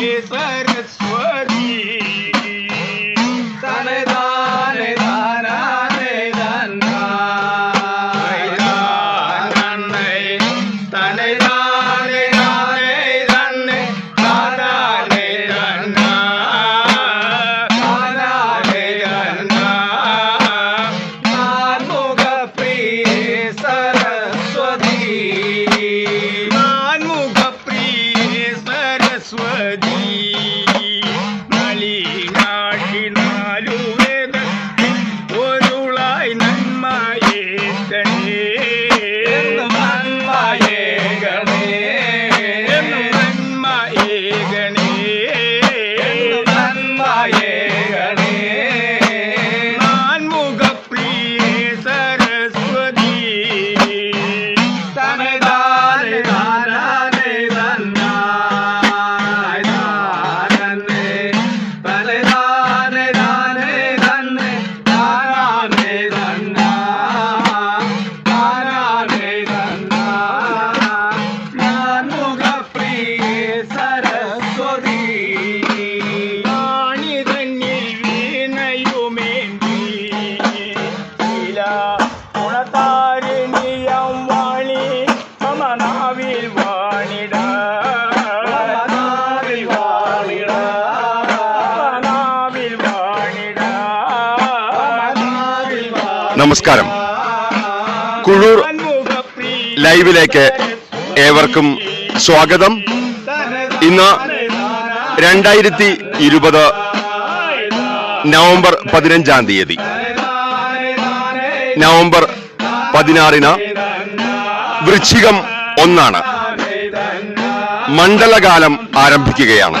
и царец. நளி നമസ്കാരം. കുഴൂർ ലൈവിലേക്ക് ഏവർക്കും സ്വാഗതം. ഇന്ന് രണ്ടായിരത്തി ഇരുപത് നവംബർ പതിനഞ്ചാം തീയതി. നവംബർ പതിനാറിന് വൃശ്ചികം ഒന്നാണ്. മണ്ഡലകാലം ആരംഭിക്കുകയാണ്.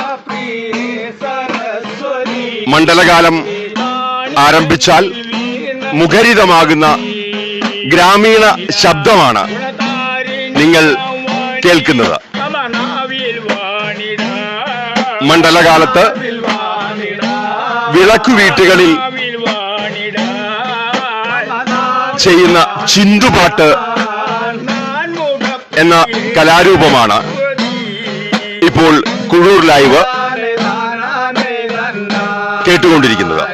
മണ്ഡലകാലം ആരംഭിച്ചാൽ മുഖരിതമാകുന്ന ഗ്രാമീണ ശബ്ദമാണ് നിങ്ങൾ കേൾക്കുന്നത്. മണ്ഡലകാലത്ത് വിളക്കു വീട്ടുകളിൽ ചെയ്യുന്ന ചിന്തുപാട്ട് എന്ന കലാരൂപമാണ് ഇപ്പോൾ കുഴൂർ ലൈവ് കേട്ടുകൊണ്ടിരിക്കുന്നത്.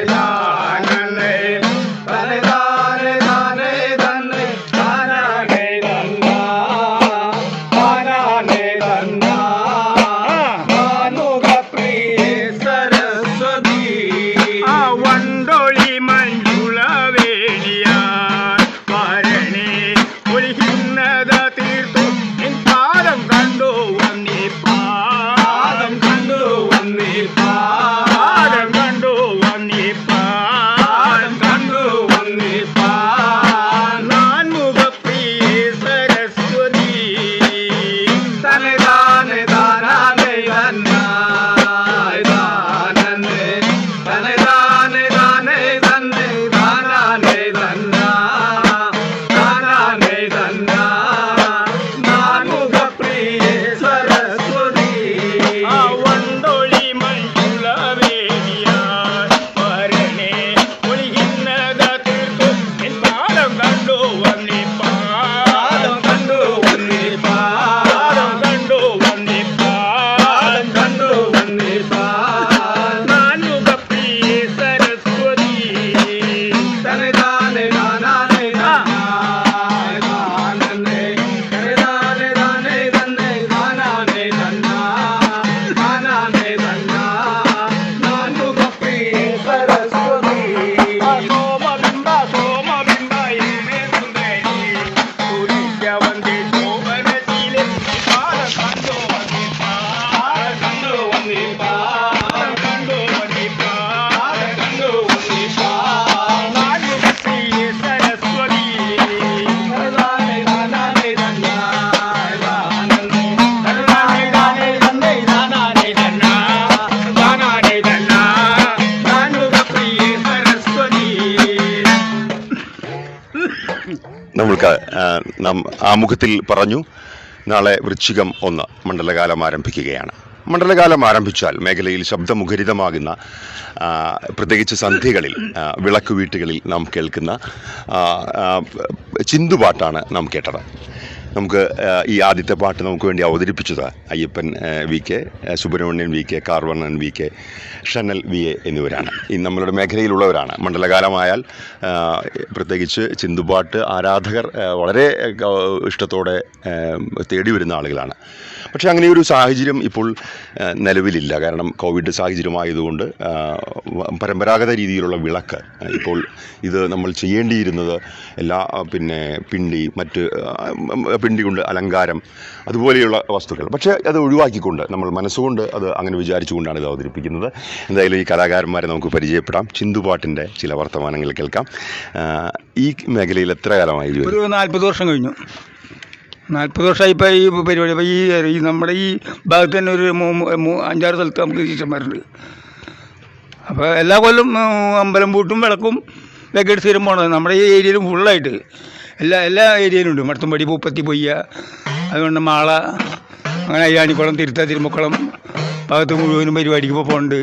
നമ്മൾക്ക് ആമുഖത്തിൽ പറഞ്ഞു നാളെ വൃശ്ചികം ഒന്ന് മണ്ഡലകാലം ആരംഭിക്കുകയാണ്. മണ്ഡലകാലം ആരംഭിച്ചാൽ മേഖലയിൽ ശബ്ദമുഖരിതമാകുന്ന പ്രത്യേകിച്ച് സന്ധ്യകളിൽ വിളക്ക് വീട്ടുകളിൽ നാം കേൾക്കുന്ന ചിന്തുപാട്ടാണ് നാം കേട്ടത്. നമുക്ക് ഈ ആദ്യത്തെ പാട്ട് നമുക്ക് വേണ്ടി അവതരിപ്പിച്ചതാണ് Ayyappan V K Subramanian V K Karvarnan V K Shanal V A എന്നിവരാണ്. ഈ നമ്മളുടെ മേഖലയിലുള്ളവരാണ്. മണ്ഡലകാലമായാൽ പ്രത്യേകിച്ച് ചിന്തുപാട്ട് ആരാധകർ വളരെ ഇഷ്ടത്തോടെ തേടി വരുന്ന ആളുകളാണ്. പക്ഷേ അങ്ങനെ ഒരു സാഹചര്യം ഇപ്പോൾ നിലവിലില്ല. കാരണം കോവിഡ് സാഹചര്യമായതുകൊണ്ട് പരമ്പരാഗത രീതിയിലുള്ള വിളക്ക് ഇപ്പോൾ ഇത് നമ്മൾ ചെയ്യേണ്ടിയിരുന്നത് എല്ലാ പിന്നെ പിണ്ടി മറ്റ് പിണ്ടി കൊണ്ട് അലങ്കാരം അതുപോലെയുള്ള വസ്തുക്കൾ. പക്ഷേ അത് ഒഴിവാക്കിക്കൊണ്ട് നമ്മൾ മനസ്സുകൊണ്ട് അത് അങ്ങനെ വിചാരിച്ചുകൊണ്ടാണ് ഇത് അവതരിപ്പിക്കുന്നത്. എന്തായാലും ഈ കലാകാരന്മാരെ നമുക്ക് പരിചയപ്പെടാം. ചിന്തുപാട്ടിന്റെ ചില വർത്തമാനങ്ങൾ കേൾക്കാം. ഈ മേഖലയിൽ എത്ര കാലമായി ഒരു നാൽപ്പത് വർഷം കഴിഞ്ഞു. നാൽപ്പത് വർഷമായി ഇപ്പോൾ ഈ പരിപാടി അപ്പോൾ ഈ നമ്മുടെ ഈ ഭാഗത്ത് തന്നെ ഒരു അഞ്ചാറ് സ്ഥലത്ത് നമുക്ക് ശിഷ്യന്മാരുണ്ട്. അപ്പോൾ എല്ലാ കൊല്ലം അമ്പലം പൂട്ടും വിളക്കും ഇതൊക്കെ സ്ഥിരം പോകണത് നമ്മുടെ ഈ ഏരിയയിലും ഫുള്ളായിട്ട് എല്ലാ എല്ലാ ഏരിയയിലും ഉണ്ട്. മടത്തുംപടി പൂപ്പത്തി പൊയ്യ. അതുകൊണ്ട് മാള അങ്ങനെ അയ്യാണിക്കുളം തിരുത്ത തിരുമുക്കുളം ഭാഗത്ത് മുഴുവനും പരിപാടിക്ക് ഇപ്പോൾ പോകുന്നുണ്ട്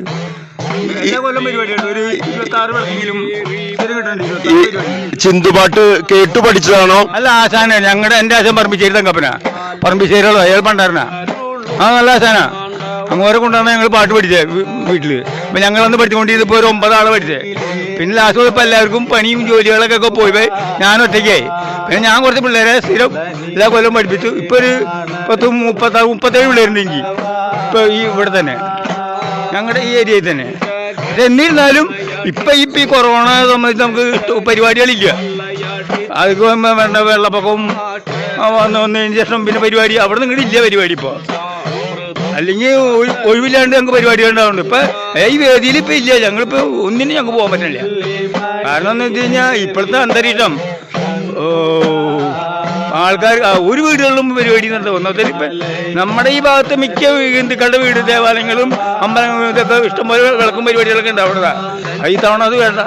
ചിന്തുപാട്ട് കേട്ടു പഠിച്ചതാണോ? അല്ല ആശാന ഞങ്ങളുടെ എന്റെ ആശാൻ പറമ്പിശ്ശേരി തങ്കപ്പന. പറമ്പിശ്ശേരിയുള്ള അയാൾ പണ്ടാരനാ. ആ നല്ല ആശാനാ. അങ്ങോരെ കൊണ്ടാണ് ഞങ്ങൾ പാട്ട് പഠിച്ചത് വീട്ടിൽ അപ്പം ഞങ്ങളന്ന് അന്ന് പഠിച്ചുകൊണ്ടിരുന്നപ്പോ ഒരു ഒമ്പതാളെ പഠിച്ചത് പിന്നെ ലാസ്റ്റ് ഇപ്പൊ എല്ലാവർക്കും പണിയും ജോലികളൊക്കെ ഒക്കെ പോയി. ഞാൻ ഒറ്റയ്ക്കായി. പിന്നെ ഞാൻ കുറച്ച് പിള്ളേരെ സ്ഥിരം എല്ലാ കൊല്ലം പഠിപ്പിച്ചു. ഇപ്പൊ ഒരു പത്ത് മുപ്പത്താറ് മുപ്പത്തേഴ് പിള്ളേരുണ്ട് എനിക്ക്. ഇപ്പോൾ ഈ ഇവിടെ തന്നെ. ഞങ്ങളുടെ ഈ ഏരിയയിൽ തന്നെ. എന്നിരുന്നാലും ഇപ്പൊ ഇപ്പൊ ഈ കൊറോണ സംബന്ധിച്ച് നമുക്ക് പരിപാടികളില്ല. വേ- വേണ്ട വെള്ളപ്പൊക്കവും വന്ന് വന്നതിന് ശേഷം പിന്നെ പരിപാടി. അവിടെ നിങ്ങളുടെ ഇല്ല പരിപാടി ഇപ്പോൾ അല്ലെങ്കിൽ ഒഴി- ഒഴിവില്ലാണ്ട് ഞങ്ങൾക്ക് പരിപാടി ഉണ്ടാവുന്നുണ്ട് ഇപ്പൊ ഈ വേദിയിൽ ഇപ്പൊ ഇല്ല. ഞങ്ങളിപ്പോ ഒന്നിനും ഞങ്ങൾക്ക് പോകാൻ പറ്റില്ല കാരണം എന്ന് വെച്ച് കഴിഞ്ഞാൽ ഇപ്പോഴത്തെ അന്തരീക്ഷം ആൾക്കാർ ഒരു വീടുകളിലും പരിപാടി നടത്തും ഒന്നാമത്തെ ഇപ്പം നമ്മുടെ ഈ ഭാഗത്ത് മിക്ക ഹിന്ദുക്കളുടെ വീട് ദേവാലയങ്ങളും അമ്പലങ്ങളും ഇതൊക്കെ ഇഷ്ടംപോലെ വിളക്കും പരിപാടികളൊക്കെ ഉണ്ട് അവിടെ അത് ഈ തവണ അത് വേണ്ട.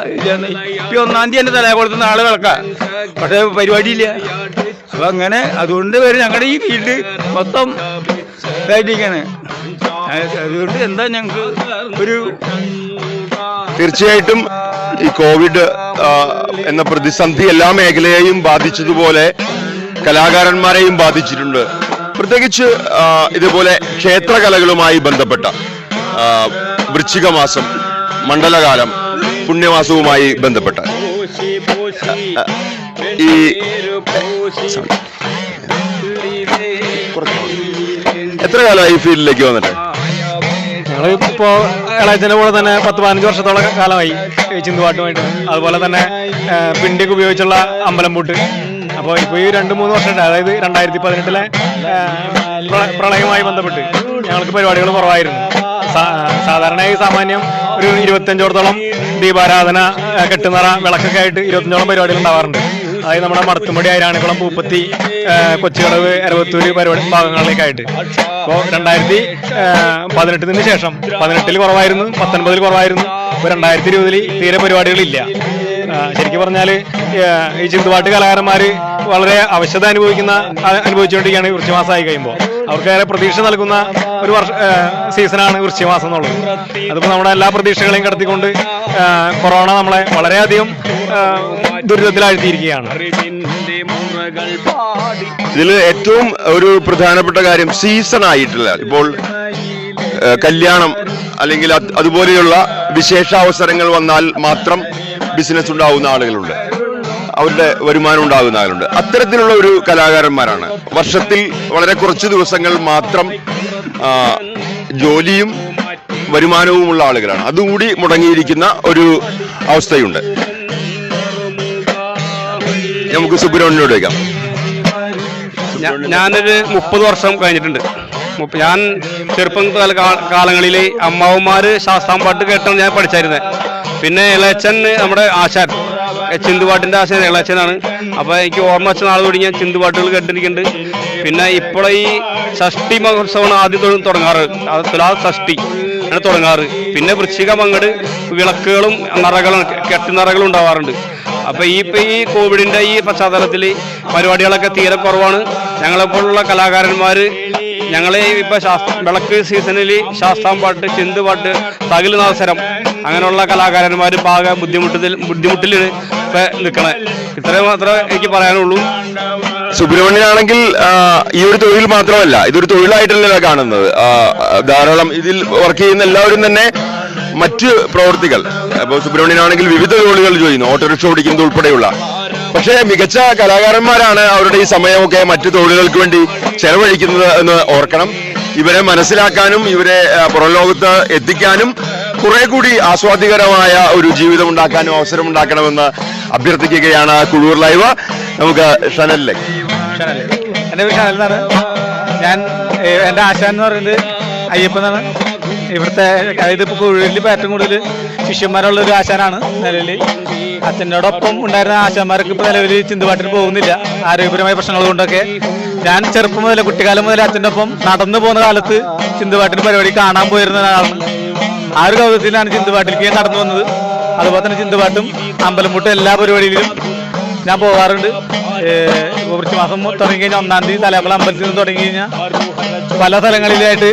ഇപ്പം ഒന്നാം തീയതി എന്റെ തലയാകുളത്ത് നാളെ വിളക്കാം. പക്ഷേ പരിപാടിയില്ല അപ്പം അങ്ങനെ അതുകൊണ്ട് വരെ ഞങ്ങളുടെ ഈ ഫീൽഡ് മൊത്തം ഇതായിട്ടിരിക്കുകയാണ് അത് അതുകൊണ്ട് എന്താ ഞങ്ങൾക്ക് ഒരു തീർച്ചയായിട്ടും ഈ കോവിഡ് എന്ന പ്രതിസന്ധി എല്ലാ മേഖലയെയും ബാധിച്ചതുപോലെ കലാകാരന്മാരെയും ബാധിച്ചിട്ടുണ്ട്. പ്രത്യേകിച്ച് ഇതുപോലെ ക്ഷേത്രകലകളുമായി ബന്ധപ്പെട്ട വൃശ്ചികമാസം വൃശ്ചിക മാസം മണ്ഡലകാലം പുണ്യമാസവുമായി ബന്ധപ്പെട്ട ഈ എത്ര കാലമായി ഫീൽഡിലേക്ക് വന്നിട്ട്? ഇപ്പോ ഇളയച്ചന്റെ കൂടെ തന്നെ പത്ത് പതിനഞ്ച് വർഷത്തോളം കാലമായി ചിന്തുപാട്ടുമായിട്ട്. അതുപോലെ തന്നെ പിണ്ടിക്ക് ഉപയോഗിച്ചുള്ള അമ്പലം പൂട്ട്. അപ്പോൾ ഇപ്പോൾ ഈ രണ്ട് മൂന്ന് വർഷമായിട്ട് അതായത് രണ്ടായിരത്തി പതിനെട്ടിലെ പ്രളയവുമായി ബന്ധപ്പെട്ട് ഞങ്ങൾക്ക് പരിപാടികൾ കുറവായിരുന്നു. സാധാരണയായി സാമാന്യം ഒരു ഇരുപത്തഞ്ചോടത്തോളം ദീപാരാധന കെട്ടുനിറ വിളക്കൊക്കെ ആയിട്ട് ഇരുപത്തഞ്ചോളം പരിപാടികൾ ഉണ്ടാവാറുണ്ട്. അതായത് നമ്മുടെ മടത്തുമടി ഐരാണിക്കുളം പൂപ്പത്തി കൊച്ചുകടവ് അരവത്തൂര് പരിപാടി ഭാഗങ്ങളിലേക്കായിട്ട്. അപ്പോൾ രണ്ടായിരത്തി പതിനെട്ടിന് ശേഷം പതിനെട്ടിൽ കുറവായിരുന്നു പത്തൊൻപതിൽ കുറവായിരുന്നു ഇപ്പോൾ രണ്ടായിരത്തി ഇരുപതിൽ തീരെ പരിപാടികളില്ല. ശരിക്കും പറഞ്ഞാൽ ഈ ചിന്തുപാട്ട് കലാകാരന്മാർ വളരെ അവശത അനുഭവിക്കുന്ന അനുഭവിച്ചുകൊണ്ടിരിക്കുകയാണ് കുറച്ച് മാസമായി കഴിയുമ്പോൾ അവർക്ക് ഏറെ പ്രതീക്ഷ നൽകുന്ന ഒരു വർഷ സീസണാണ് വൃശ്ചിമാസം എന്നുള്ളത്. അതിപ്പോൾ നമ്മുടെ എല്ലാ പ്രതീക്ഷകളെയും കടത്തിക്കൊണ്ട് കൊറോണ നമ്മളെ വളരെയധികം ദുരിതത്തിലാഴ്ത്തിയിരിക്കുകയാണ്. ഇതിൽ ഏറ്റവും ഒരു പ്രധാനപ്പെട്ട കാര്യം സീസൺ ആയിട്ടില്ല ഇപ്പോൾ കല്യാണം അല്ലെങ്കിൽ അതുപോലെയുള്ള വിശേഷാവസരങ്ങൾ വന്നാൽ മാത്രം ബിസിനസ് ഉണ്ടാവുന്ന ആളുകളുണ്ട്. അവരുടെ വരുമാനം ഉണ്ടാകുന്ന ആളുണ്ട്. അത്തരത്തിലുള്ള ഒരു കലാകാരന്മാരാണ്. വർഷത്തിൽ വളരെ കുറച്ച് ദിവസങ്ങൾ മാത്രം ജോലിയും വരുമാനവുമുള്ള ആളുകളാണ്. അതുകൂടി മുടങ്ങിയിരിക്കുന്ന ഒരു അവസ്ഥയുണ്ട്. നമുക്ക് സുബ്രഹ്മണ്യോട് വയ്ക്കാം ഞാനൊരു മുപ്പത് വർഷം കഴിഞ്ഞിട്ടുണ്ട്. ഞാൻ ചെറുപ്പം കാല കാലങ്ങളിൽ അമ്മാവന്മാര് ശാസ്താം പാട്ട് കേട്ടാണ് ഞാൻ പഠിച്ചായിരുന്നത് പിന്നെ ഇളച്ചൻ നമ്മുടെ ആശാൻ. ചിന്തുപാട്ടിന്റെ ആശാൻ ഇളയച്ചനാണ് അപ്പൊ എനിക്ക് ഓർമ്മ വെച്ച നാൾ തുടങ്ങി ഞാൻ ചിന്തുപാട്ടുകൾ കേട്ടിരിക്കുന്നുണ്ട്. പിന്നെ ഇപ്പോൾ ഈ ഷഷ്ടി മഹോത്സവമാണ് ആദ്യം തുടങ്ങാറ്. തുലാ ഷഷ്ടി ആണ് തുടങ്ങാറ്. പിന്നെ വൃശ്ചിക പങ്കട് വിളക്കുകളും നിറകളും കെട്ടുനിറകളും ഉണ്ടാവാറുണ്ട്. അപ്പൊ ഈ ഇപ്പൊ ഈ കോവിഡിന്റെ ഈ പശ്ചാത്തലത്തിൽ പരിപാടികളൊക്കെ തീരെ കുറവാണ്. ഞങ്ങളെപ്പോലുള്ള കലാകാരന്മാർ ഞങ്ങളെ ഇപ്പൊ ശാസ്ത്ര വിളക്ക് സീസണിൽ ശാസ്ത്രം പാട്ട് ചിന്ത് പാട്ട് തകിൽ നാസരം അങ്ങനെയുള്ള കലാകാരന്മാർ ഭാഗം ബുദ്ധിമുട്ടിൽ ബുദ്ധിമുട്ടിൽ നിൽക്കണേ ഇത്രയും മാത്രമേ എനിക്ക് പറയാനുള്ളൂ. സുബ്രഹ്മണ്യനാണെങ്കിൽ ഈ ഒരു തൊഴിൽ മാത്രമല്ല ഇതൊരു തൊഴിലായിട്ടല്ല കാണുന്നത്. ധാരാളം ഇതിൽ വർക്ക് ചെയ്യുന്ന എല്ലാവരും തന്നെ മറ്റ് പ്രവർത്തികൾ. അപ്പോൾ സുബ്രഹ്മണ്യനാണെങ്കിൽ വിവിധ ജോലികൾ ചെയ്യുന്നു ഓട്ടോറിക്ഷ ഓടിക്കുന്നത് ഉൾപ്പെടെയുള്ള. പക്ഷേ മികച്ച കലാകാരന്മാരാണ് അവരുടെ ഈ സമയമൊക്കെ മറ്റു തൊഴിലുകൾക്ക് വേണ്ടി ചെലവഴിക്കുന്നത് എന്ന് ഓർക്കണം. ഇവരെ മനസ്സിലാക്കാനും ഇവരെ പുറം ലോകത്ത് എത്തിക്കാനും കുറെ കൂടി ആസ്വാദികരമായ ഒരു ജീവിതം ഉണ്ടാക്കാനും അവസരം ഉണ്ടാക്കണമെന്ന് അഭ്യർത്ഥിക്കുകയാണ് കുഴൂർ ലൈവ് നമുക്ക് ഷനൽ എന്റെ പേര് ഷനൽ ഞാൻ എന്റെ ആശാൻ എന്ന് പറയുന്നത് അയ്യപ്പനാണ് ഇവിടുത്തെ അതായത് ഇപ്പോൾ കുഴിയിൽ ഇപ്പോൾ ഏറ്റവും കൂടുതൽ ശിഷ്യന്മാരുള്ള ഒരു ആശാനാണ് നിലവിൽ അച്ഛനോടൊപ്പം ഉണ്ടായിരുന്ന ആശാന്മാർക്ക് ഇപ്പോൾ നിലവിൽ ചിന്തുപാട്ടിന് പോകുന്നില്ല. ആരോഗ്യപരമായ പ്രശ്നങ്ങൾ കൊണ്ടൊക്കെ. ഞാൻ ചെറുപ്പം മുതൽ കുട്ടിക്കാലം മുതൽ അച്ഛന്റെ ഒപ്പം നടന്നു പോകുന്ന കാലത്ത് ചിന്തുപാട്ടിന് പരിപാടി കാണാൻ പോയിരുന്ന ഒരാളാണ്. ആ ഒരു കൗതുകത്തിലാണ് ചിന്തുപാട്ടിലേക്ക് ഞാൻ കടന്നു വന്നത്? അതുപോലെ തന്നെ ചിന്തുപാട്ടും അമ്പലമുട്ടും എല്ലാ പരിപാടിയിലും ഞാൻ പോകാറുണ്ട്. കുറച്ച് മാസം തുടങ്ങി കഴിഞ്ഞാൽ ഒന്നാം തീയതി തലമുള അമ്പലത്തിൽ നിന്ന് തുടങ്ങി കഴിഞ്ഞാൽ പല സ്ഥലങ്ങളിലായിട്ട്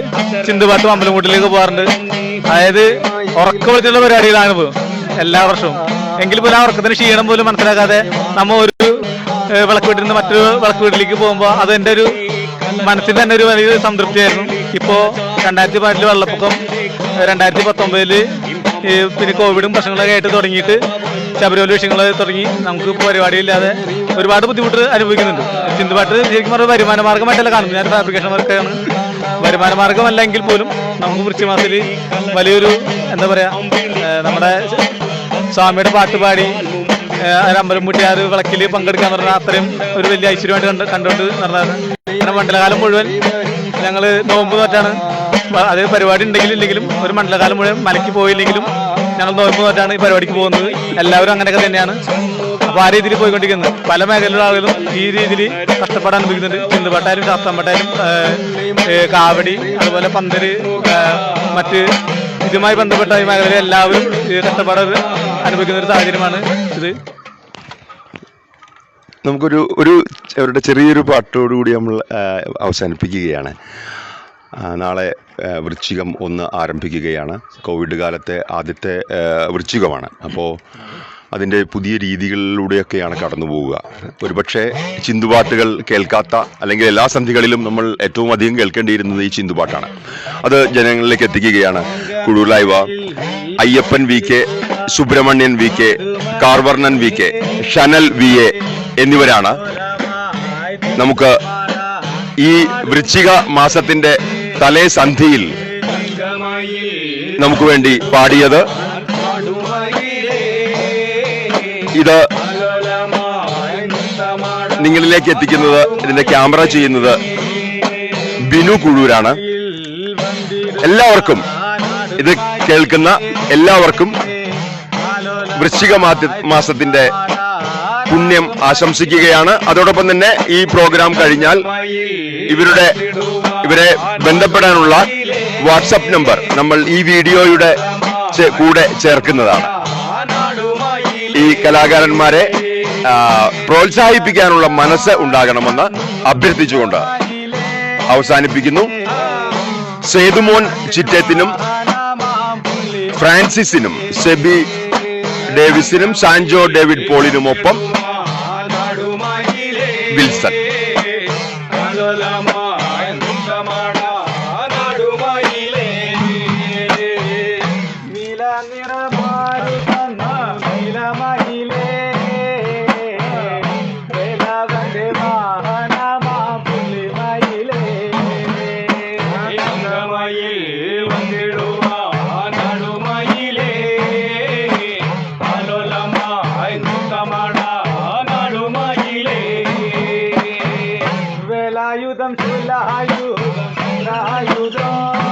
ചിന്തുപാട്ടും അമ്പലമുട്ടിലേക്ക് പോകാറുണ്ട്. അതായത് ഉറക്കം വിളിച്ചുള്ള പരിപാടികളാണ് ഇപ്പോൾ എല്ലാ വർഷവും. എങ്കിൽ പോലും ആ ഉറക്കത്തിന് ക്ഷീണം പോലും മനസ്സിലാക്കാതെ നമ്മ ഒരു വിളക്ക് വീട്ടിൽ നിന്ന് മറ്റൊരു വിളക്ക് വീട്ടിലേക്ക് പോകുമ്പോൾ അത് എന്റെ ഒരു മനസ്സിന് തന്നെ ഒരു വലിയ സംതൃപ്തിയായിരുന്നു. ഇപ്പോൾ രണ്ടായിരത്തി പതിനെട്ടിൽ വെള്ളപ്പൊക്കം രണ്ടായിരത്തി പത്തൊമ്പതിൽ ഈ പിന്നെ കോവിഡും പ്രശ്നങ്ങളൊക്കെ ആയിട്ട് തുടങ്ങിയിട്ട് ശബരിമല വിഷയങ്ങൾ തുടങ്ങി. നമുക്ക് പരിപാടിയില്ലാതെ ഒരുപാട് ബുദ്ധിമുട്ട് അനുഭവിക്കുന്നുണ്ട്. ചിന്തുപാട്ട് ശരിക്കും പറഞ്ഞാൽ വരുമാന മാർഗമായിട്ടല്ല കാണുന്നത്. ഞാൻ ഫാബ്രിക്കേഷൻ വർക്കാണ് വരുമാന മാർഗമല്ല എങ്കിൽ പോലും നമുക്ക് വൃശ്ചിമാസത്തിൽ വലിയൊരു എന്താ പറയുക നമ്മുടെ സ്വാമിയുടെ പാട്ട് പാടി അമ്പലം വിളക്കിൽ പങ്കെടുക്കാൻ പറഞ്ഞാൽ അത്രയും ഒരു വലിയ ഐശ്വര്യമായിട്ട് കണ്ട് കണ്ടുകൊണ്ട് നടന്നത് മണ്ഡലകാലം മുഴുവൻ ഞങ്ങൾ നോമ്പ് നോറ്റാണ് അത് പരിപാടി ഉണ്ടെങ്കിലും ഇല്ലെങ്കിലും ഒരു മണ്ഡലകാലം മുഴുവൻ മലയ്ക്ക് പോയില്ലെങ്കിലും ഞങ്ങൾ നോമ്പ് നോറ്റാണ് ഈ പരിപാടിക്ക് പോകുന്നത്. എല്ലാവരും അങ്ങനെയൊക്കെ തന്നെയാണ്. അപ്പോൾ ആ രീതിയിൽ പോയിക്കൊണ്ടിരിക്കുന്നത് പല മേഖലയിലുള്ള ആളുകളും ഈ രീതിയിൽ കഷ്ടപ്പാട് അനുഭവിക്കുന്നുണ്ട് ചിന്തുപാട്ടായാലും ശാസ്ത്രംപാട്ടായാലും കാവടി അതുപോലെ പന്തൽ മറ്റ് ഇതുമായി ബന്ധപ്പെട്ട ഈ മേഖലയിൽ എല്ലാവരും കഷ്ടപ്പാട് അനുഭവിക്കുന്ന ഒരു സാഹചര്യമാണ് ഇത്. നമുക്കൊരു ഒരു അവരുടെ ചെറിയൊരു പാട്ടോടുകൂടി നമ്മൾ അവസാനിപ്പിക്കുകയാണ്. നാളെ വൃശ്ചികം ഒന്ന് ആരംഭിക്കുകയാണ്. കോവിഡ് കാലത്തെ ആദ്യത്തെ വൃശ്ചികമാണ്. അപ്പോൾ അതിന്റെ പുതിയ രീതികളിലൂടെയൊക്കെയാണ് കടന്നു പോവുക. ഒരുപക്ഷെ ചിന്തുപാട്ടുകൾ കേൾക്കാത്ത അല്ലെങ്കിൽ എല്ലാ സന്ധികളിലും നമ്മൾ ഏറ്റവും അധികം കേൾക്കേണ്ടിയിരുന്നത് ഈ ചിന്തുപാട്ടാണ്. അത് ജനങ്ങളിലേക്ക് എത്തിക്കുകയാണ്. Kuzhur Liva Ayyappan V K Subramanian V K Karvarnan V K Shanal V A എന്നിവരാണ് നമുക്ക് ഈ വൃശ്ചിക മാസത്തിന്റെ തലേ സന്ധിയിൽ നമുക്ക് വേണ്ടി പാടിയത്. ഇത് നിങ്ങളിലേക്ക് എത്തിക്കുന്നത് ഇതിന്റെ ക്യാമറ ചെയ്യുന്നത് ബിനു കുഴൂരാണ്. എല്ലാവർക്കും ഇത് കേൾക്കുന്ന എല്ലാവർക്കും വൃശ്ചിക മാസത്തിന്റെ പുണ്യം ആശംസിക്കുകയാണ്. അതോടൊപ്പം തന്നെ ഈ പ്രോഗ്രാം കഴിഞ്ഞാൽ ഇവരുടെ ഇവരെ ബന്ധപ്പെടാനുള്ള വാട്സപ്പ് നമ്പർ നമ്മൾ ഈ വീഡിയോയുടെ കൂടെ ചേർക്കുന്നതാണ്. ഈ കലാകാരന്മാരെ പ്രോത്സാഹിപ്പിക്കാനുള്ള മനസ്സ് ഉണ്ടാകണമെന്ന് അഭ്യർത്ഥിച്ചുകൊണ്ട് അവസാനിപ്പിക്കുന്നു. സേതുമോൻ ചിറ്റത്തിനും ഫ്രാൻസിസിനും സെബി ഡേവിസിനും സാൻജോ ഡേവിഡ് പോളിനുമൊപ്പം വിൽസൺ. ஆயுதம் சொல்லாயுதம் ஆயுதம்